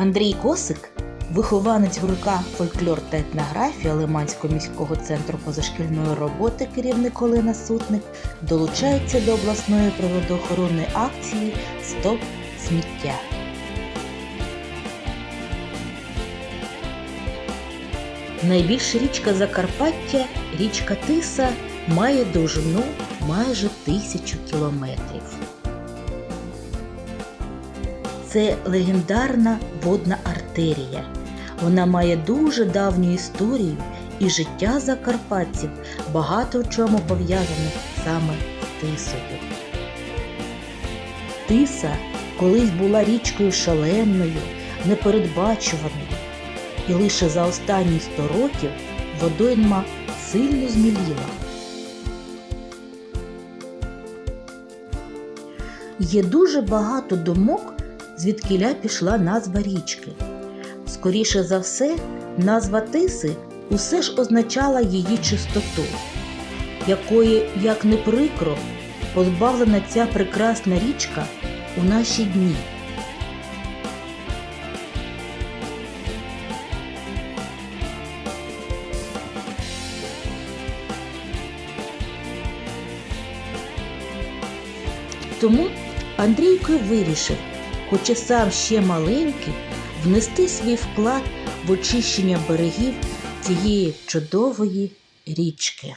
Андрій Косик, вихованець гурка фольклор та етнографія Лиманського міського центру позашкільної роботи керівник Олена Сутник, долучається до обласної природоохоронної акції Стоп сміття. Найбільша річка Закарпаття, річка Тиса, має довжину майже тисячу кілометрів. Це легендарна водна артерія. Вона має дуже давню історію і життя закарпатців багато в чому пов'язане саме з Тисою. Тиса колись була річкою шаленою, непередбачуваною, і лише за останні 100 років водойма сильно зміліла. Є дуже багато думок, звідкіля пішла назва річки. Скоріше за все, назва Тиси усе ж означала її чистоту, якої, як не прикро, позбавлена ця прекрасна річка у наші дні. Тому Андрійко вирішив, хоч і сам ще маленький, внести свій вклад в очищення берегів цієї чудової річки.